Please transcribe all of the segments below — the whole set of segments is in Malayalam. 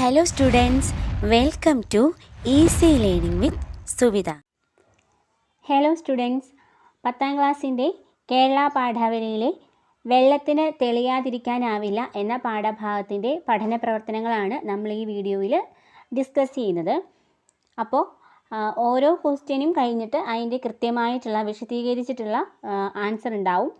Hello students welcome to easy learning with Suvitha hello students പത്താം ക്ലാസ്സിന്റെ കേരള പാഠാവലിയിലെ വെള്ളത്തിന് തെളിയാതിരിക്കാനാവില്ല എന്ന പാഠഭാഗത്തിന്റെ പഠന പ്രവർത്തനങ്ങളാണ് നമ്മൾ ഈ വീഡിയോയിൽ ഡിസ്കസ് ചെയ്യുന്നത്. അപ്പോൾ ഓരോ ക്വസ്റ്റ്യനും കഴിഞ്ഞിട്ട് അതിന്റെ കൃത്യമായിട്ടുള്ള വിശദീകരിച്ചിട്ടുള്ള ആൻസർ ഉണ്ടാവും.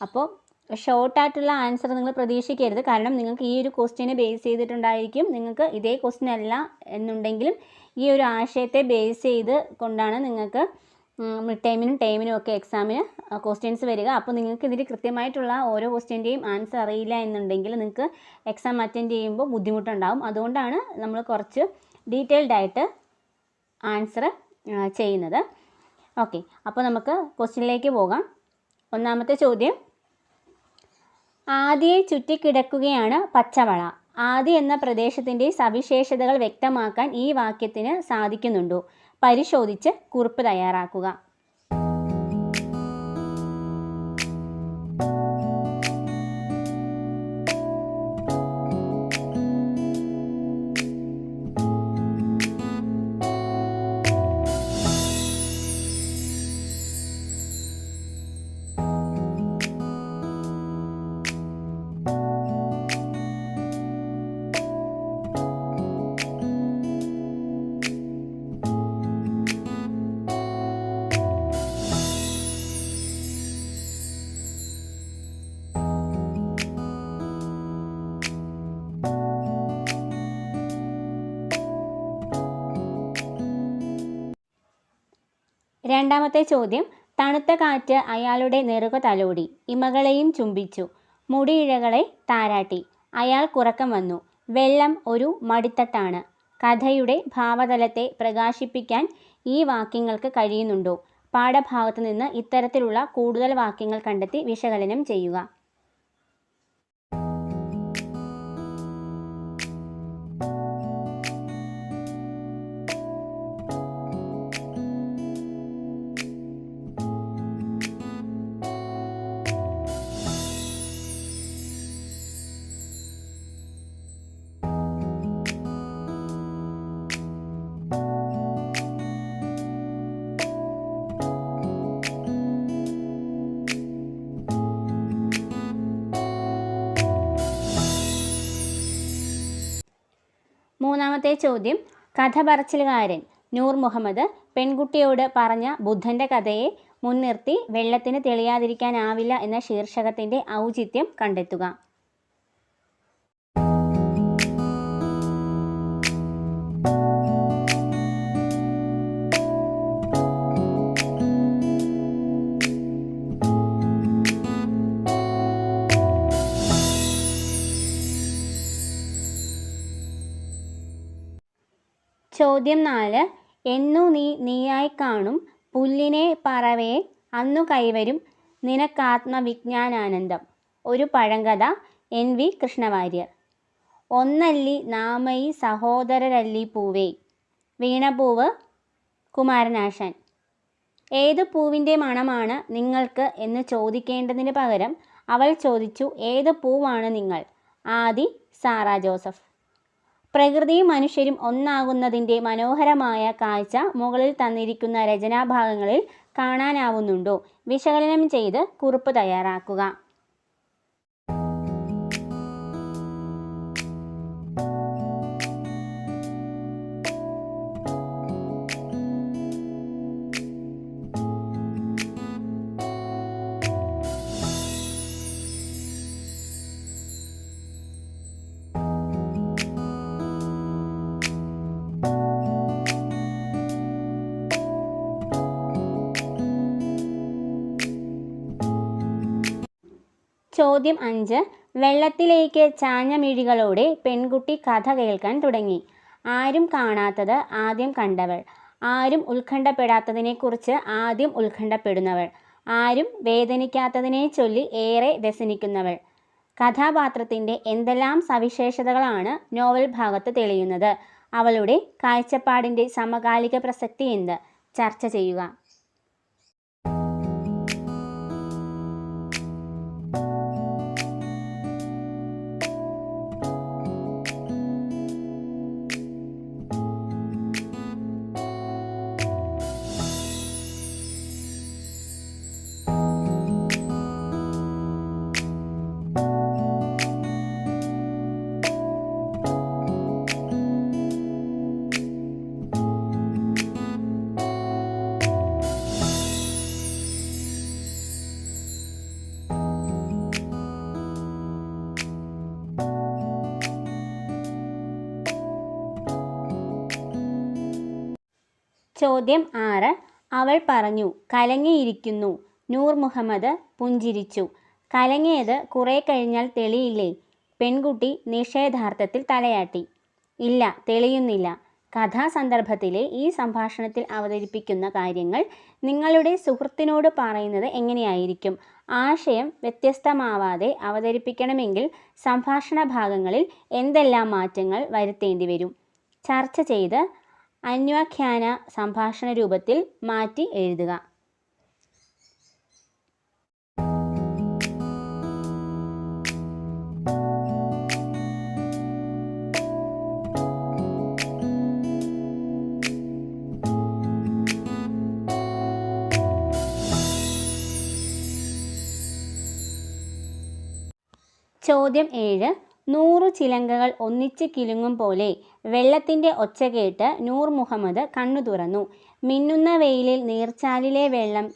അപ്പോൾ ഷോർട്ടായിട്ടുള്ള ആൻസർ നിങ്ങൾ പ്രതീക്ഷിക്കരുത്. കാരണം നിങ്ങൾക്ക് ഈ ഒരു ക്വസ്റ്റ്യനെ ബേസ് ചെയ്തിട്ടുണ്ടായിരിക്കും. നിങ്ങൾക്ക് ഇതേ ക്വസ്റ്റ്യൻ അല്ല എന്നുണ്ടെങ്കിലും ഈ ഒരു ആശയത്തെ ബേസ് ചെയ്ത് കൊണ്ടാണ് നിങ്ങൾക്ക് മിഡ് ടൈമിനും ടൈമിനും ഒക്കെ എക്സാമിന് ക്വസ്റ്റ്യൻസ് വരിക. അപ്പോൾ നിങ്ങൾക്ക് ഇതിൽ കൃത്യമായിട്ടുള്ള ഓരോ ക്വസ്റ്റ്യന്റെയും ആൻസർ അറിയില്ല എന്നുണ്ടെങ്കിൽ നിങ്ങൾക്ക് എക്സാം അറ്റൻഡ് ചെയ്യുമ്പോൾ ബുദ്ധിമുട്ടുണ്ടാവും. അതുകൊണ്ടാണ് നമ്മൾ കുറച്ച് ഡീറ്റെയിൽഡ് ആയിട്ട് ആൻസർ ചെയ്യുന്നത്. ഓക്കെ അപ്പോൾ നമുക്ക് ക്വസ്റ്റ്യനിലേക്ക് പോകാം. ഒന്നാമത്തെ ചോദ്യം. ആദിയെ ചുറ്റിക്കിടക്കുകയാണ് പച്ചവള. ആദി എന്ന പ്രദേശത്തിന്റെ സവിശേഷതകൾ വ്യക്തമാക്കാൻ ഈ വാക്യത്തിന് സാധിക്കുന്നുണ്ടോ. പരിശോധിച്ച് കുറിപ്പ് തയ്യാറാക്കുക. രണ്ടാമത്തെ ചോദ്യം തണുത്ത കാറ്റ് അയാളുടെ നെറുക തലോടി ഇമകളെയും ചുംബിച്ചു. മുടിയിഴകളെ താരാട്ടി. അയാൾ കുറക്കം വന്നു. വെള്ളം ഒരു മടിത്തട്ടാണ്. കഥയുടെ ഭാവതലത്തെ പ്രകാശിപ്പിക്കാൻ ഈ വാക്യങ്ങൾക്ക് കഴിയുന്നുണ്ടോ? പാഠഭാഗത്ത് നിന്ന് ഇത്തരത്തിലുള്ള കൂടുതൽ വാക്യങ്ങൾ കണ്ടെത്തി വിശകലനം ചെയ്യുക. മൂന്നാമത്തെ ചോദ്യം. കഥ പറച്ചിലുകാരൻ നൂർ മുഹമ്മദ് പെൺകുട്ടിയോട് പറഞ്ഞ ബുദ്ധന്റെ കഥയെ മുൻനിർത്തി വെള്ളത്തിന് തെളിയാതിരിക്കാനാവില്ല എന്ന ശീർഷകത്തിന്റെ ഔചിത്യം കണ്ടെത്തുക. ചോദ്യം നാല്. എന്നു നീ നീയായി കാണും. പുല്ലിനെ പറവേ അന്നു കൈവരും. നിനക്കാത്മവിജ്ഞാനാനന്ദം. ഒരു പഴങ്കഥ. എൻ. വി. കൃഷ്ണവാര്യർ. ഒന്നല്ലി നാമയി സഹോദരരല്ലി പൂവേ. വീണപൂവ് കുമാരനാശാൻ. ഏത് പൂവിന്റെ മണമാണ് നിങ്ങൾക്ക് എന്ന് ചോദിക്കേണ്ടതിന് പകരം അവൾ ചോദിച്ചു ഏത് പൂവാണ് നിങ്ങൾ? ആദി സാറ ജോസഫ്. പ്രകൃതിയും മനുഷ്യരും ഒന്നാകുന്നതിന്റെ മനോഹരമായ കാഴ്ച മുകളിൽ തന്നിരിക്കുന്ന രചനാഭാഗങ്ങളിൽ കാണാനാവുന്നുണ്ടോ? വിശകലനം ചെയ്ത് കുറിപ്പ് തയ്യാറാക്കുക. ചോദ്യം അഞ്ച്. വെള്ളത്തിലേക്ക് ചാഞ്ഞ മിഴികളോടെ പെൺകുട്ടി കഥ കേൾക്കാൻ തുടങ്ങി. ആരും കാണാത്തത് ആദ്യം കണ്ടവൾ. ആരും ഉത്കണ്ഠപ്പെടാത്തതിനെക്കുറിച്ച് ആദ്യം ഉത്കണ്ഠപ്പെടുന്നവൾ. ആരും വേദനിക്കാത്തതിനെ ചൊല്ലി ഏറെ വ്യസനിക്കുന്നവൾ. കഥാപാത്രത്തിന്റെ എന്തെല്ലാം സവിശേഷതകളാണ് നോവൽ ഭാഗത്ത് തെളിയുന്നത്. അവളുടെ കാഴ്ചപ്പാടിന്റെ സമകാലിക പ്രസക്തി എന്ത്? ചർച്ച ചെയ്യുക. ചോദ്യം ആറ്. അവൾ പറഞ്ഞു കലങ്ങിയിരിക്കുന്നു. നൂർ മുഹമ്മദ് പുഞ്ചിരിച്ചു. കലങ്ങിയത് കുറെ കഴിഞ്ഞാൽ തെളിയില്ലേ? പെൺകുട്ടി നിഷേധാർത്ഥത്തിൽ തലയാട്ടി. ഇല്ല തെളിയുന്നില്ല. കഥാസന്ദർഭത്തിലെ ഈ സംഭാഷണത്തിൽ അവതരിപ്പിക്കുന്ന കാര്യങ്ങൾ നിങ്ങളുടെ സുഹൃത്തിനോട് പറയുന്നത് എങ്ങനെയായിരിക്കും? ആശയം വ്യത്യസ്തമാവാതെ അവതരിപ്പിക്കണമെങ്കിൽ സംഭാഷണ ഭാഗങ്ങളിൽ എന്തെല്ലാം മാറ്റങ്ങൾ വരുത്തേണ്ടി വരും? ചർച്ച ചെയ്ത് അന്വാഖ്യാന സംഭാഷണ രൂപത്തിൽ മാറ്റി എഴുതുക. ചോദ്യം ഏഴ്. നൂറു ചിലങ്കകൾ ഒന്നിച്ച് കിലുങ്ങും പോലെ വെള്ളത്തിന്റെ ഒച്ച കേട്ട് നൂർ മുഹമ്മദ് കണ്ണു തുറന്നു. മിന്നുന്ന വെയിലിൽ നീർച്ചാലിലെ വെള്ളം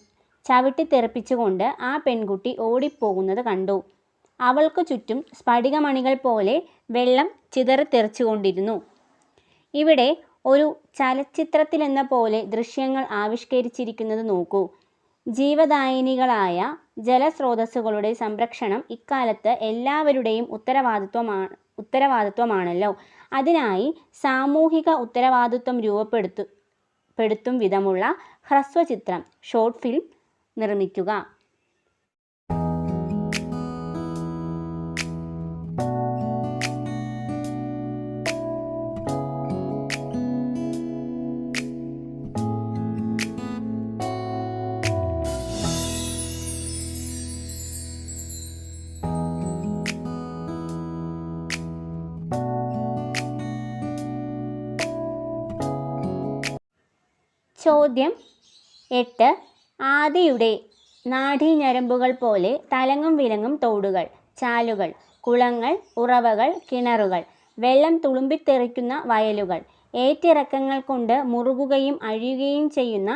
ചവിട്ടിത്തെറിപ്പിച്ചുകൊണ്ട് ആ പെൺകുട്ടി ഓടിപ്പോകുന്നത് കണ്ടു. അവൾക്ക് ചുറ്റും സ്ഫടികമണികൾ പോലെ വെള്ളം ചിതറിത്തെറിച്ചുകൊണ്ടിരുന്നു ഇവിടെ ഒരു ചലച്ചിത്രത്തിലെന്ന പോലെ ദൃശ്യങ്ങൾ ആവിഷ്കരിച്ചിരിക്കുന്നത് നോക്കൂ. ജീവദായിനികളായ ജലസ്രോതസ്സുകളുടെ സംരക്ഷണം ഇക്കാലത്ത് എല്ലാവരുടെയും ഉത്തരവാദിത്വമാണ് ഉത്തരവാദിത്വമാണല്ലോ. അതിനായി സാമൂഹിക ഉത്തരവാദിത്വം രൂപപ്പെടുത്തു പെടുത്തും വിധമുള്ള ഹ്രസ്വചിത്രം ഷോർട്ട് ഫിലിം നിർമ്മിക്കുക. ചോദ്യം എട്ട്. ആദിയുടെ നാഡീഞരമ്പുകൾ പോലെ തലങ്ങും വിലങ്ങും തോടുകൾ ചാലുകൾ കുളങ്ങൾ ഉറവകൾ കിണറുകൾ വെള്ളം തുളുമ്പിത്തെറിക്കുന്ന വയലുകൾ ഏറ്റിറക്കങ്ങൾ കൊണ്ട് മുറുകുകയും അഴിയുകയും ചെയ്യുന്ന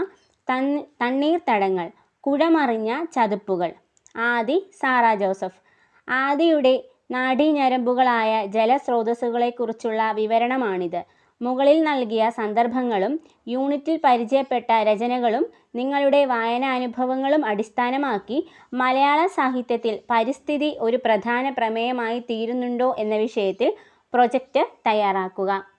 തണ്ണീർ തണ്ണീർത്തടങ്ങൾ കുടമറിഞ്ഞ ചതുപ്പുകൾ. ആദി സാറ ജോസഫ്. ആദിയുടെ നാഡീഞരമ്പുകളായ ജലസ്രോതസ്സുകളെക്കുറിച്ചുള്ള വിവരണമാണിത്. മുകളിൽ നൽകിയ സന്ദർഭങ്ങളും യൂണിറ്റിൽ പരിചയപ്പെട്ട രചനകളും നിങ്ങളുടെ വായനാനുഭവങ്ങളും അടിസ്ഥാനമാക്കി മലയാള സാഹിത്യത്തിൽ പരിസ്ഥിതി ഒരു പ്രധാന പ്രമേയമായി തീരുന്നുണ്ടോ എന്ന വിഷയത്തിൽ പ്രൊജക്റ്റ് തയ്യാറാക്കുക.